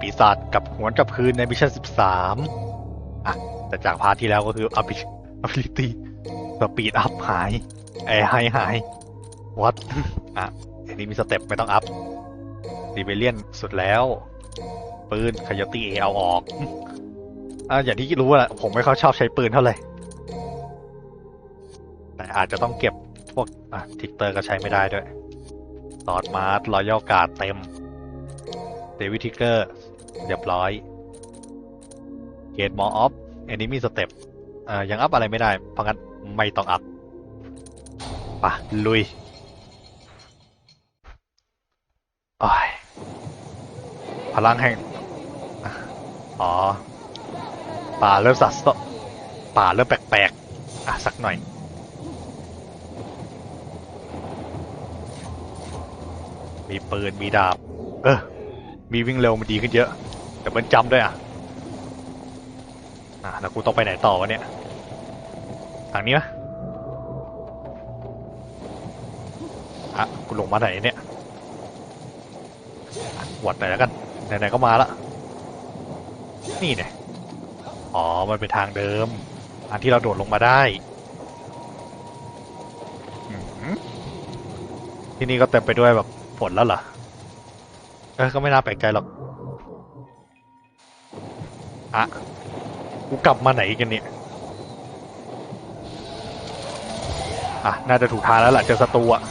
ปีศาจกับหวนกับคืนในมิชชั่น 13 อะ แต่จากพาที่แล้วก็คือ ability ability สปีดอัพหายไอไฮหายวัดอะอันนี้มีสเต็ปไม่ต้องอัพรีเบเลียนสุดแล้ว ปืนคายตี้เอเอาออกอะอย่างที่รู้แหละผมไม่ค่อยชอบใช้ปืนเท่าไหร่แต่อาจจะต้องเก็บพวกอะทิกเตอร์ก็ใช้ไม่ได้ด้วยลอดมาร์ทรอยัลการ์ดเต็ม เดวิทิกเกอร์ เรียบร้อยเกตมออฟแอนิมีสเต็ปอ่ายังอัพอะไรไม่ได้ เพราะงั้นไม่ต้องอัพปะลุยโอ้ยพลังแห่ง อ๋อ ป่าเริ่มสัตว์ป่าเริ่มแปลกๆ อะ สักหน่อย มีปืน มีดาบ เออ มีวิ่งเร็วมันดีขึ้นเยอะ แต่มันจำด้วยอะ อะแล้วกูต้องไปไหนต่อวะเนี่ย ทางนี้ไหมอะกูลงมาไหนเนี่ยหวัดไหนแล้วกัน ไหนๆก็มาละ นี่เนี่ยอ๋อ มันเป็นทางเดิมทางที่เราโดดลงมาได้ที่นี่ก็เต็มไปด้วยแบบฝนแล้วเหรอ ก็ไม่น่าแปลกใจหรอกอะกูกลับมาไหนกันเนี่ย อะ น่าจะถูกทางแล้วล่ะ เจอศัตรูอะ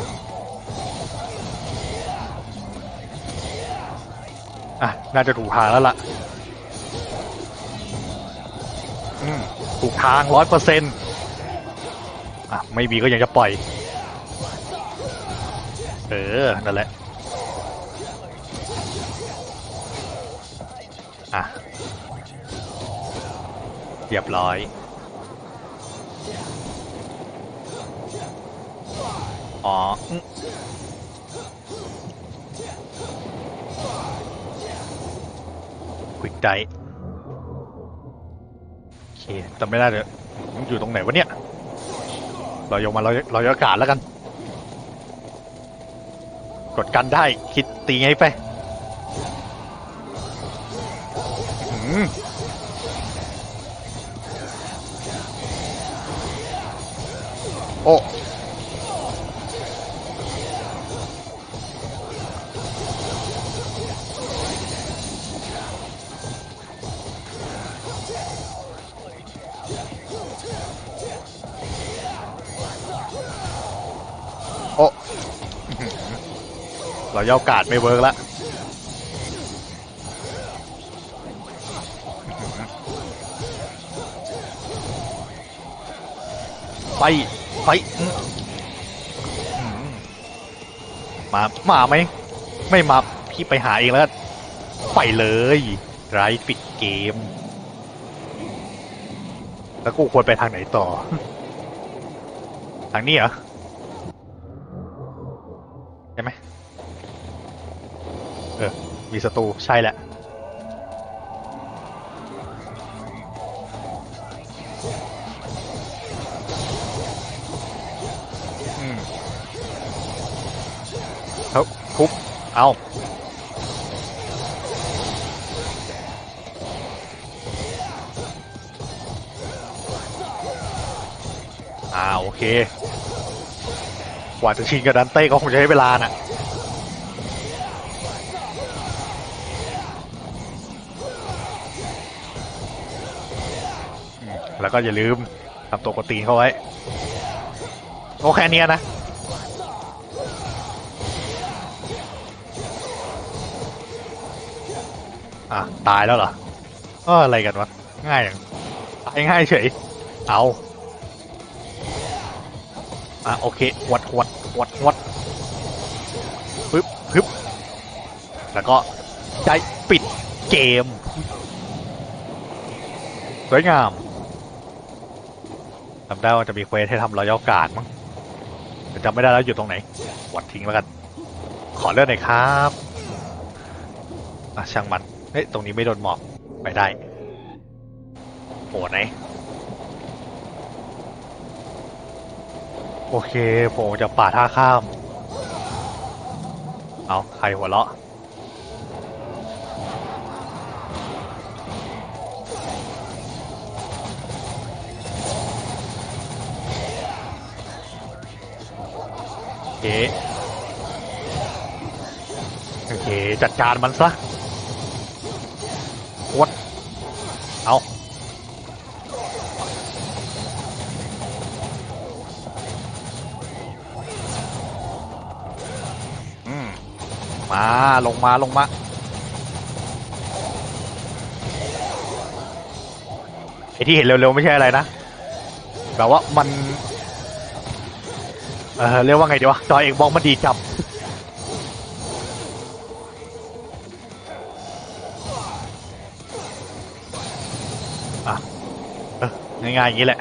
อะ น่าจะถูกทางแล้วล่ะ อืม ถูกทางร้อยเปอร์เซ็นต์อะ ไม่มีก็ยังจะปล่อย เออ นั่นแหละอะ เรียบร้อยอ๋อควิกใจโอเคจำไม่ได้เลยมันอยู่ตรงไหนวะเนี่ยเรายกมาเราเรายกอากาศแล้วกัน กดกันได้ คิดตีไงไปอื้อ โอ้โอ้เรายกอากาศไม่เวิร์กแล้วไป ไปมามาไหม ไม่มาพี่ไปหาเองแล้ว ไปเลยไรปิดเกม แล้วกูควรไปทางไหนต่อ ทางนี้เหรอใช่ไหมเออ มีศัตรูใช่แหละ ทุบ เอาอ่าโอเค กว่าจะชิงกับดันเต้ก็คงจะใช้เวลาน่ะแล้วก็อย่าลืมทำตัวกดตีนเขาไว้โอแค่เนี้ยนะ อะตายแล้วเหรอเอออะไรกันวะ ง่ายอย่างตายง่ายเฉย เอาอะโอเคหวัดหวัดหวัดหวัดปึ๊บปึ๊บแล้วก็ใจปิดเกม สวยงามจำได้ว่าจะมีเควสให้ทำรอยาการดมั้งแต่จำไม่ได้แล้วอยู่ตรงไหนหวัดทิ้งแล้วกัน ขอเลื่อนหน่อยครับ อะช่างมัน เฮ้ย ตรงนี้ไม่โดนหมอกไปได้โหไหมโอเคผมจะป่าท่าข้าม เอาใครหัวเราะโอเค โอเค จัดการมันซะ เอาอืมมาลงมาลงมา ไอที่เห็นเร็วๆ ไม่ใช่อะไรนะ แบบว่ามัน เออเรียกว่าไงดีวะ จอยเอกบอกมันดีจับ อะเออ ง่ายๆอย่างนี้แหละ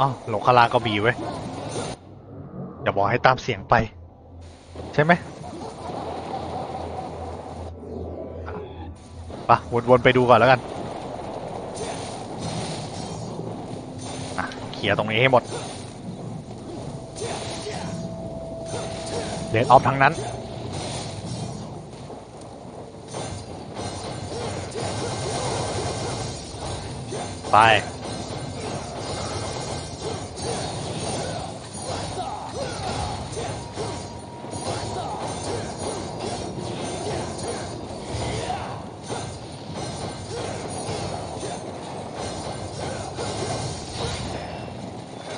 อ๋อหลงคาราก็บีไว้ยอย่าบอกให้ตามเสียงไป ใช่ไหมไปะวนๆไปดูก่อนแล้วกันเคลียตรงนี้ให้หมดเลนออฟทั้งนั้น ไป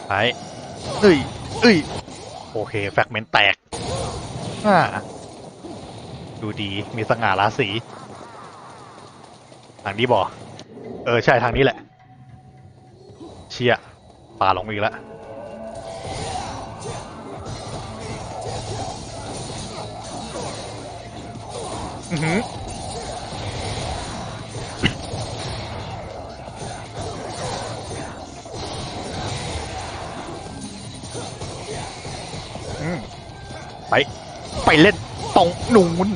ไปเอ้ยเอ้ย โอเค แฟกเมนต์แตกอ่าดูดี มีสง่าราศี ทางนี้บอเออ ใช่ ทางนี้แหละ เชียป่าหลงอีกแล้วอือหืออืมไป ไปเล่นตรงนู้น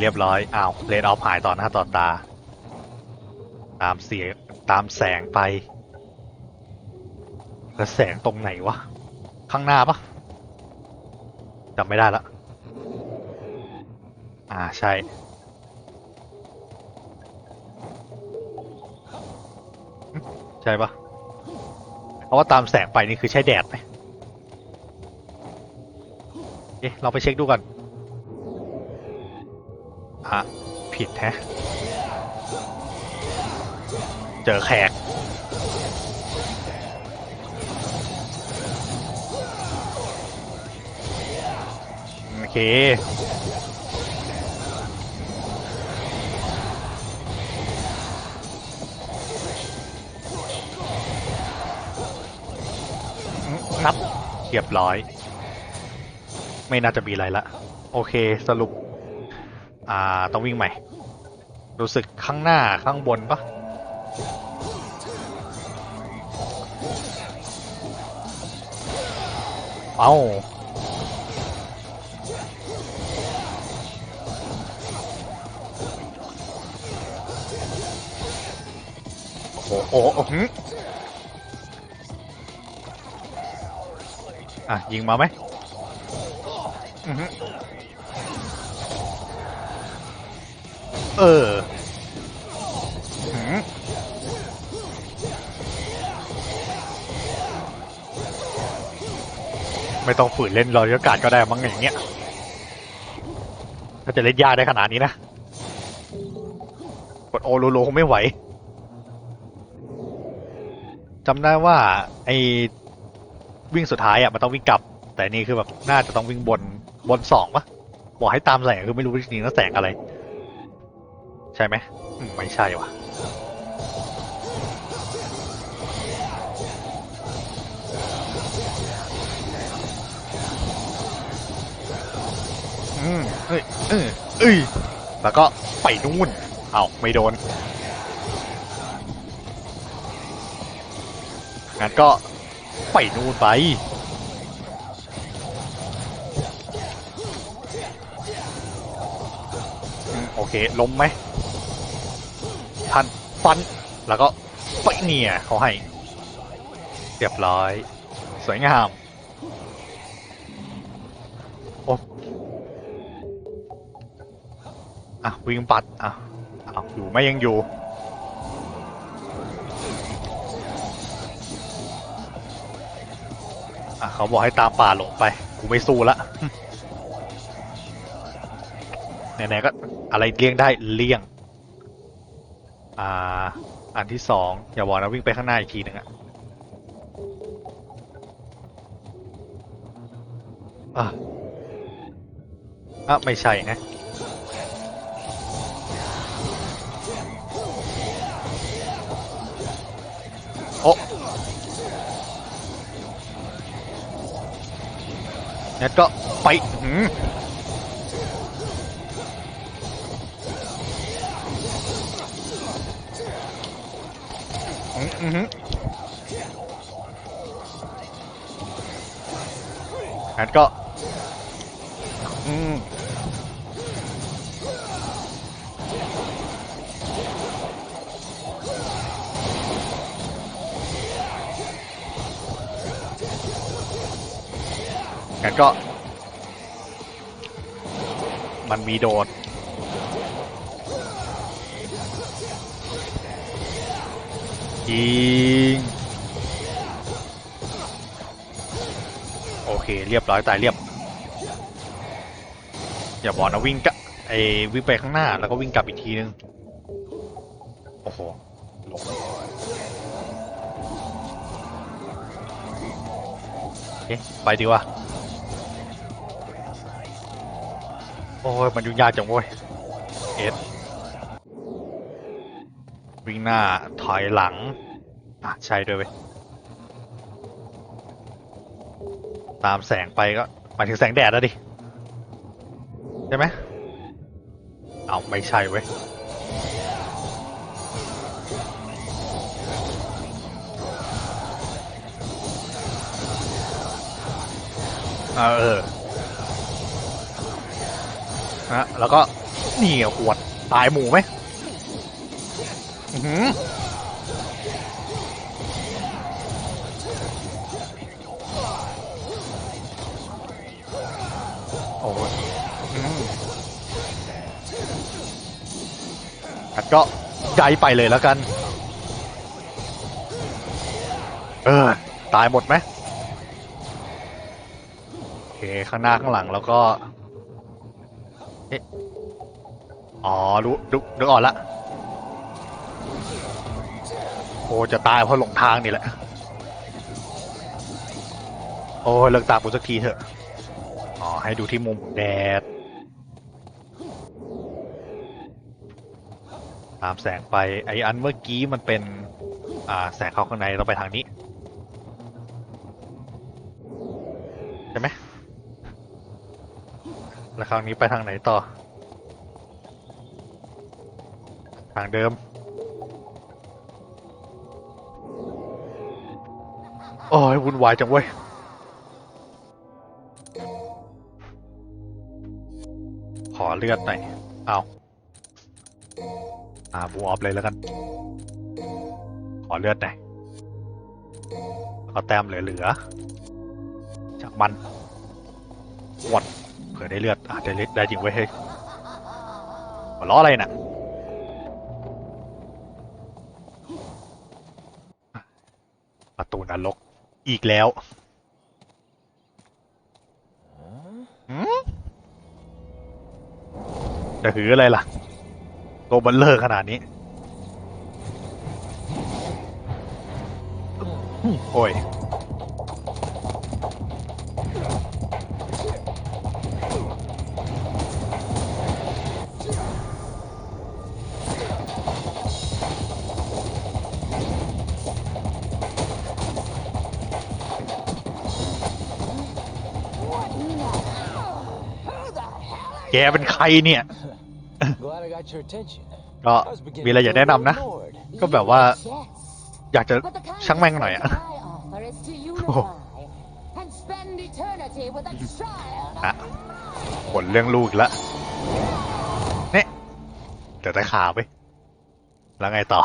เรียบร้อย อ้าวเลดออฟหายต่อหน้าต่อตา ตามเสียตามแสงไป แล้วแสงตรงไหนวะ ข้างหน้าปะจำไม่ได้ละ อ่าใช่ ใช่ปะเพราะว่าตามแสงไปนี่คือใช้แดดไหมเอ๊ะเราไปเช็คดูก่อน อะผิดแฮะ เจอแขก โอเคนับเรียบร้อย ไม่น่าจะมีอะไรละ โอเคสรุป อ่าต้องวิ่งใหม่ รู้สึกข้างหน้าข้างบนปะเอ้าโอ้โหโอ้โหหึอะ ยิงมาไหมอือฮึ เออไม่ต้องฝืนเล่นรอยากาดก็ได้มั้งอย่างเงี้ยถ้าจะเล่นยากได้ขนาดนี้นะ กดโอโลโลคงไม่ไหวจำได้ว่าไอวิ่งสุดท้ายอะมันต้องวิ่งกลับ แต่นี่คือแบบน่าจะต้องวิ่งบนบนสองปะบอกให้ตามแสงคือไม่รู้จริงๆว่าแสงอะไร ใช่ไหมอืมไม่ใช่ว่ะอืมเอ้ยเอ้ยเอ้ยแล้วก็ไปนู่นเอาวไม่โดนงั้นก็ไปนู่นไปอืมโอเคล้มไหมทัน ฟัน แล้วก็ไปเนี่ยเขาให้ เรียบร้อย สวยงาม โอ้อะวิ่งปัด อะอ่อยู่ไม่ยังอยู่อะเขาบอกให้ตามป่าหลงไป กูไม่สู้ละไหนๆก็อะไรเลี่ยงได้เลี่ยง อ่า อันที่สองอย่าบอกนะวิ่งไปข้างหน้าอีกทีหนึ่งอะอะอะไม่ใช่นะโอ้งั้นก็ไปหืม อือืมงั้นก็ อืมงั้นก็ มันมีโดดิง โอเค เรียบร้อยตายเรียบ อย่าบอกนะวิ่งกะไอวิ่งไปข้างหน้าแล้วก็วิ่งกลับอีกทีนึง โอ้โหหลงเอ๊ะไปดีว่าโอ้ยมันยุ่งยากจังเว้ยเอ็ด วิ่งหน้าถอยหลัง อะ ใช่ด้วยเว้ยตามแสงไปก็หมายถึงแสงแดดแล้วดิ ใช่ไหมเอาไม่ใช่เว้ยเออนะแล้วก็นี่อะขวดตายหมูไหม โอ้ยอืมงั้นก็ใจไปเลยแล้วกัน เออ ตายหมดไหมโอเค ข้างหน้าข้างหลังแล้วก็ เอ๊ะ อ๋อ รู้ดูนึกออกละ โอ้จะตายเพราะหลงทางนี่แหละ โอ้เลิกตามกูสักทีเถอะ อ๋อ ให้ดูที่มุมแดด ตามแสงไป ไออันเมื่อกี้มันเป็น อ่า แสงเข้าข้างในเราไปทางนี้ ใช่ไหม แล้วคราวนี้ไปทางไหนต่อ ทางเดิม โอ้ยวุ่นวายจังเว้ยขอเลือดหน่อย เอาอาบูออฟเลยแล้วกัน ขอเลือดหน่อยขอแต้มเหลือๆจากมันหมดเผื่อได้เลือดอาจจะได้จริงไว้ยเฮ้ยหัวล้ออะไรน่ะประตูนรก อีกแล้วจะหืออะไรล่ะ ตัวบันเลอร์ขนาดนี้ โอ้ย แกเป็นใครเนี่ย Glad I got your attention. ก็ I was มี beginning อะไร to อยาก feel แนะนำนะ ignored. ก็แบบว่า Yes, อยากจะ but the kind ช่างแม่งหน่อยอะ of I offer is to unify and spend eternity with a child. อะผลเรื่องลูกอีกแล้วเนี่ยเดี๋ยวได้ขาไป แล้วไงต่อ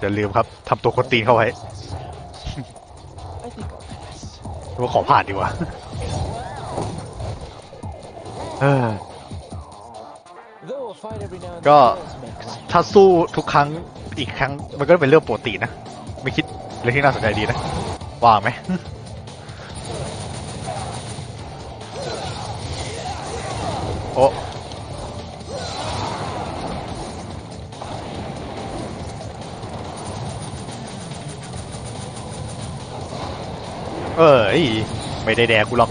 อย่าลืมครับทำตัวคนตีนเข้าไว้ I think I'll pass. ว่าขอผ่านดีกว่า ก็ then does make life ถ้าสู้ทุกครั้งอีกครั้งมันก็เป็นเรื่องปกตินะ ไม่คิดเรื่องที่น่าสนใจดีนะ ว่างไหมโอ้เอ้ยไม่ได้แดกกูหรอก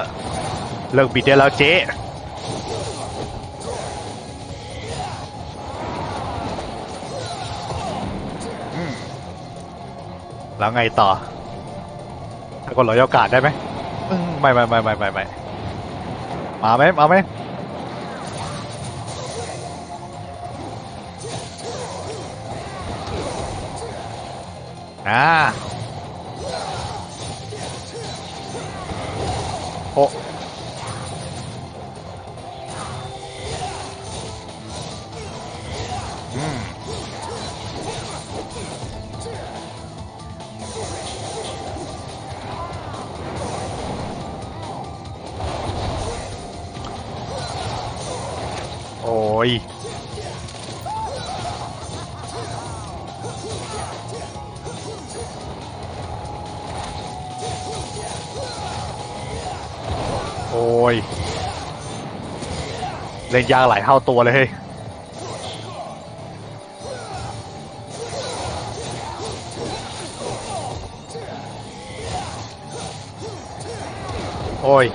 เลิกบิดได้แล้วเจ๊แล้วไงต่อถ้ากดรอยโอกาสได้ไหมอืมไม่ไม่ไม่ไม่ไม่ไม่มาไหมมาไหมอ่า เล่นยากหลายเท่าตัวเลยเฮ้ยโอ้ย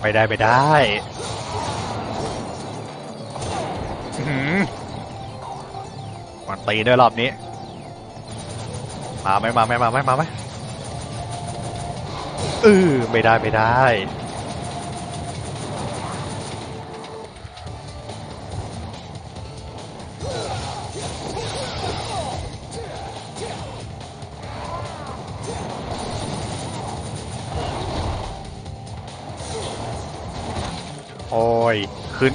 ไม่ได้ ไม่ได้มันตีด้วยรอบนี้ มาไหมมาไหมมาไหมมาไหมเออไม่ได้ ไม่ได้ อยคือ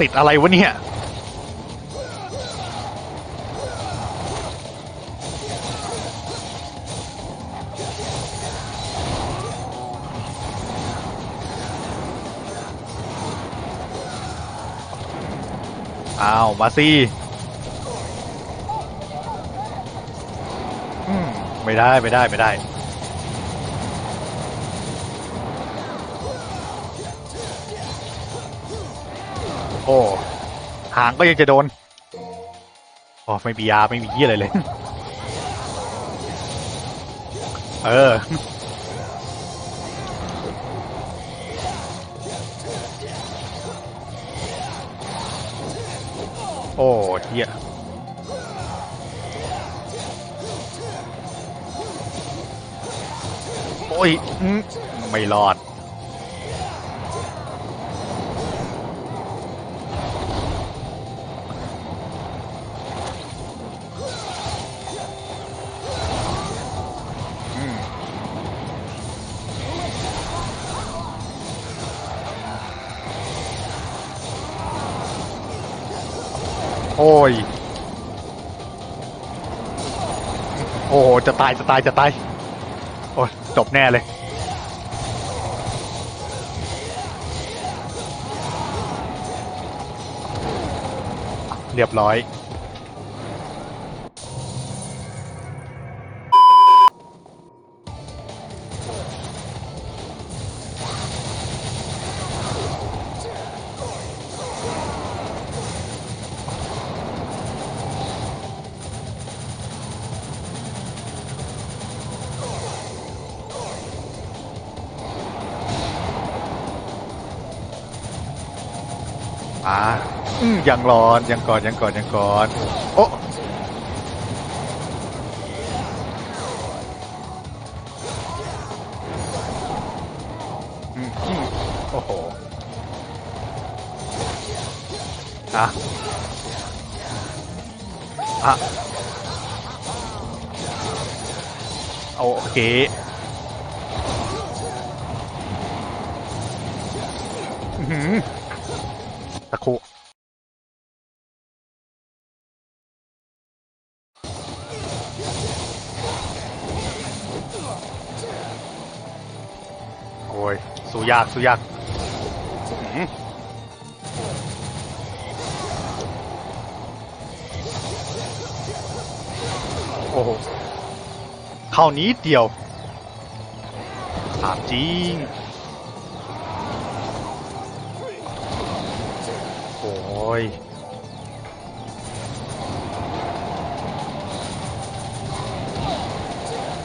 ติดอะไรวะเนี่ยอ้าวมาสิอืมไม่ได้ ไม่ได้ ไม่ได้ โอ้หางก็ยังจะโดนโอ้ไม่มียาไม่มียี่อะไรเลย เออโอ้เฮียโอ้ยไม่รอด โอ้ย โอ้โหจะตายจะตายจะตาย โอ้ยจบแน่เลยเรียบร้อย อ่าอืมยังร้อนยังก่อนยังก่อนยังก่อน โอ้อืมอืมโอ้โหอะอะอโอเค สู้ยากสู้ยากอื้อหือโอ้โห เข้านี้เดียวถามจริงโอ้ย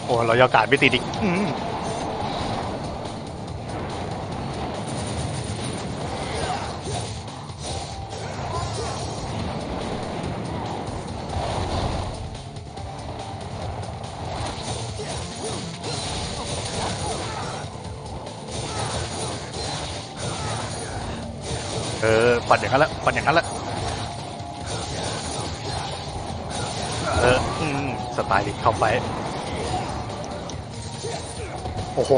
โอ้ยเรายากาศไม่ติดอีก อืมเออปั่นอย่างนั้นแหละปั่นอย่างนั้นแหละเอออืมสไตล์ลิสต์เข้าไป โอ้โห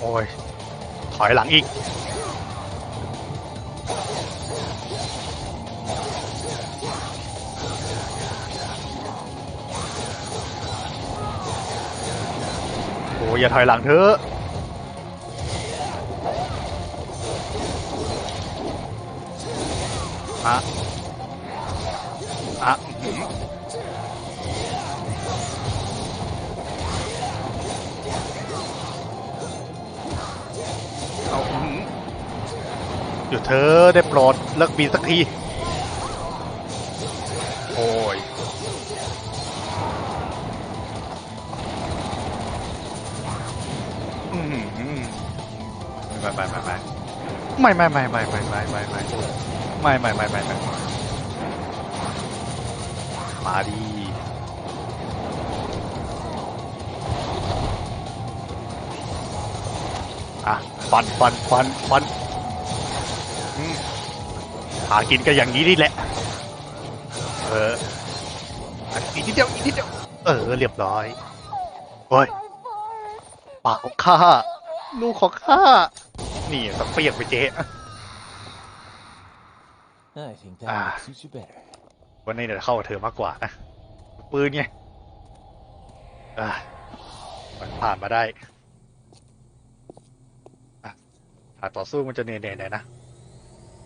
โอ้ย ถอยหลังอีก อย่าถอยหลังเถอะอะอะอื้อหือเอาหยุดเธอได้โปรดเลิกบินสักที ไม่ไม่ไม่ไม่ไม่ไม่ไม่ไม่ไม่ไม่ไม่ไม่ไม่ไม่ไม่ไม่ไม่มาดีอะฟันฟันฟันฟันอืมหากินกันอย่างนี้นี่แหละ เอออีกนิดเดียวอีกนิดเดียวเออเรียบร้อยโอ้ยปากของข้าลูกของข้า นี่สเปียกไปเจ๊ I think that Ah. would suit you better. วันนี้เดี๋ยวเข้ากับเธอมากกว่านะ ปืนไงอะมันผ่านมาได้อะฉากต่อสู้มันจะเหนื่อยๆหน่อยนะ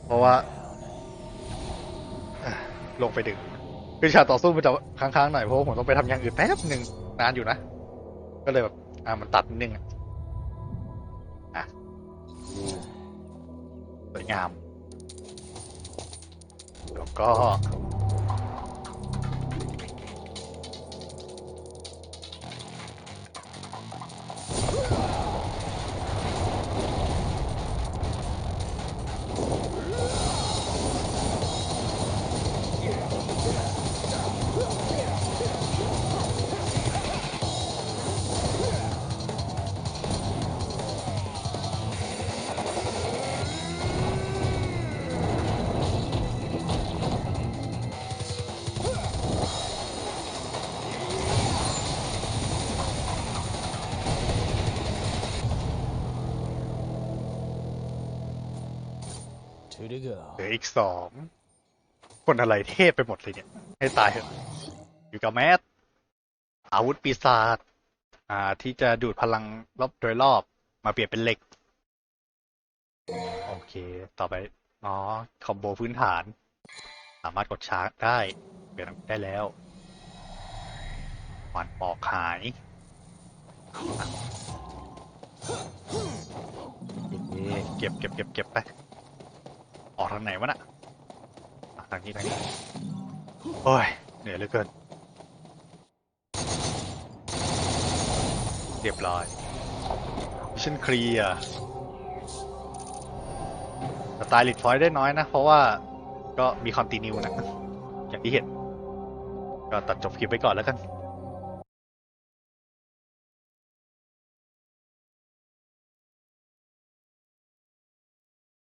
เพราะว่าอะลงไปดึง คือฉากต่อสู้มันจะค้างๆหน่อยเพราะว่าผมต้องไปทำอย่างอื่นแป๊บหนึ่งนานอยู่นะ ก็เลยแบบ อะมันตัดนิดนึงอะอะ สวยงาม แล้วก็ Two to go. เหลืออีกสองคนอะไรเทพไปหมดเลยเนี่ย ให้ตายเถอะอยู่กับแมสอาวุธปีศาจอ่า ที่จะดูดพลังรอบโดยรอบมาเปลี่ยนเป็นเหล็ก โอเค ต่อไปอ๋อคอมโบพื้นฐาน สามารถกดชาร์จได้ เปลี่ยนได้แล้วหวานปอกหายเอ๊ะเก็บเก็บเก็บเก็บไป ออกทางไหนวะน่ะอะทางนี้ทางนี้โอ้ยเหนื่อยเหลือเกินเรียบร้อยมิชชั่นเคลียร์สไตล์ลิดฟอยได้น้อยนะ เพราะว่าก็มีคอนติเนียนะ อย่างที่เห็น ก็ตัดจบคลิปไปก่อนแล้วกัน